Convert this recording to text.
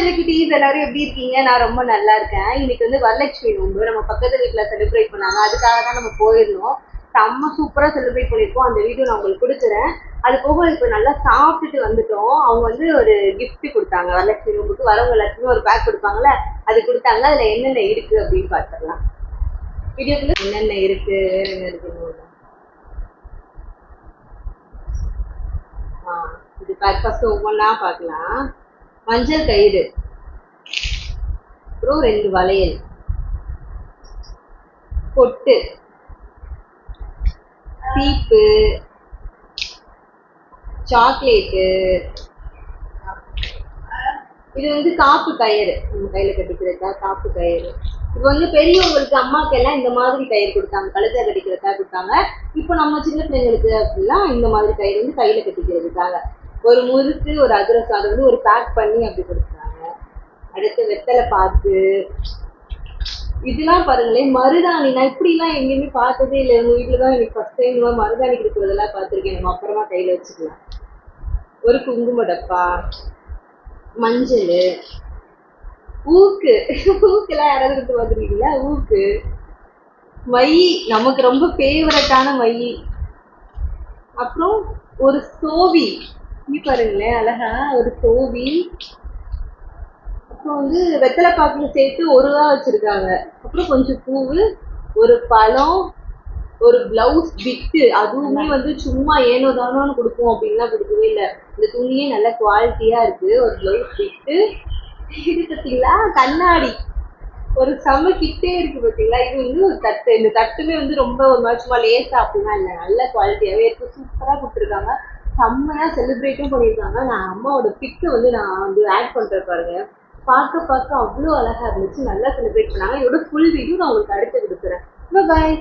செல்லக்குட்டீஸ் எல்லாரும் எப்படி இருக்கீங்க? நான் ரொம்ப நல்லா இருக்கேன். இன்னைக்கு வந்து வரலட்சுமி நோன்பு. நம்ம பக்கத்து வீட்டில் செலிப்ரேட் பண்ணாங்க. அதுக்காக தான் நம்ம போயிருந்தோம். செம்ம சூப்பராக செலிப்ரேட் பண்ணியிருக்கோம். அந்த வீடியோ நான் உங்களுக்கு கொடுக்குறேன். அது போக இப்போ நல்லா சாப்பிட்டுட்டு வந்துட்டோம். அவங்க வந்து ஒரு கிஃப்ட் கொடுத்தாங்க. வரலட்சுமி நோன்புக்கு வரவங்க எல்லாத்துக்குமே ஒரு பேக் கொடுப்பாங்கல்ல அது கொடுத்தாங்க. அதுல என்னென்ன இருக்கு அப்படின்னு பார்த்துடலாம். வீடியோக்குள்ள என்னென்ன இருக்கு? என்ன இருக்குன்னு ஆ இது பேக் ஃபஸ்ட்டு ஒவ்வொன்றா பார்க்கலாம். மஞ்சள் கயிறு. அப்புறம் ரெண்டு வளையல். பொட்டு. சீப்பு. சாக்லேட்டு. இது வந்து காப்பு கயிறு. நம்ம கையில கட்டிக்கிறதா? காப்பு கயிறு. இது வந்து பெரியவங்களுக்கு அம்மாக்கு எல்லாம் இந்த மாதிரி கயிறு கொடுத்தாங்க. கழுத்தை கட்டிக்கிறதுக்காக கொடுத்தாங்க. இப்போ நம்ம சின்ன பிள்ளைங்களுக்கு அப்படிலாம் இந்த மாதிரி கயிறு வந்து கையில கட்டிக்கிறதுக்காக. ஒரு முறுக்கு ஒரு அதிரசம் அதை வந்து ஒரு பேக் பண்ணி அப்படி கொடுத்துருக்காங்க அடுத்து வெத்தலை பாக்கு. இதெல்லாம் பாருங்களேன் மருதாணி நான் இப்படிலாம் எங்கேயுமே பார்த்ததே இல்லை. எங்கள் வீட்டில் தான் எனக்கு ஃபஸ்ட் டைம் மருதாணி கொடுக்குறதெல்லாம் பார்த்துருக்கேன். நம்ம அப்புறமா கையில் வச்சுக்கலாம். ஒரு குங்கும டப்பா மஞ்சள் ஊக்கு. ஊக்கெல்லாம் யாராவது கொடுத்து பார்த்துருக்கீங்களா? ஊக்கு. மை நமக்கு ரொம்ப ஃபேவரட்டான மை அப்புறம் ஒரு சோவி. பாருங்களேன் அழகா ஒரு தோவி அப்புறம் வந்து வெத்தலை பாக்குல சேர்த்து ஒரு ரூபா வச்சிருக்காங்க. அப்புறம் கொஞ்சம் பூவு ஒரு பழம் ஒரு பிளவுஸ் பிட்டு அதுவுமே வந்து சும்மா ஏனோ தானோன்னு கொடுப்போம் அப்படின்லாம் கொடுக்கவே இல்லை. இந்த துணியே நல்ல குவாலிட்டியா இருக்கு. ஒரு பிளவுஸ் பிட்டு இது பார்த்தீங்களா கண்ணாடி. ஒரு செம கிட்டே இருக்கு பார்த்தீங்களா இது வந்து ஒரு தட்டு. இந்த தட்டுமே வந்து ரொம்ப ஒரு மாதிரி சும்மா லேசா அப்படிலாம் இல்லை. நல்ல குவாலிட்டியாவே இருக்கு. சூப்பரா கொடுத்துருக்காங்க. செம்மையா செலிப்ரேட்டும் பண்ணியிருக்காங்க. நான் அம்மாவோட பிக்கு வந்து நான் வந்து ஆட் பண்றேன் பாருங்க. பார்க்க பார்க்க அவ்வளோ அழகா இருந்துச்சு. நல்லா செலிப்ரேட் பண்ணாங்க. இதோட ஃபுல் வீடியோ நான் உங்களுக்கு அடுத்து கொடுக்குறேன். பாய்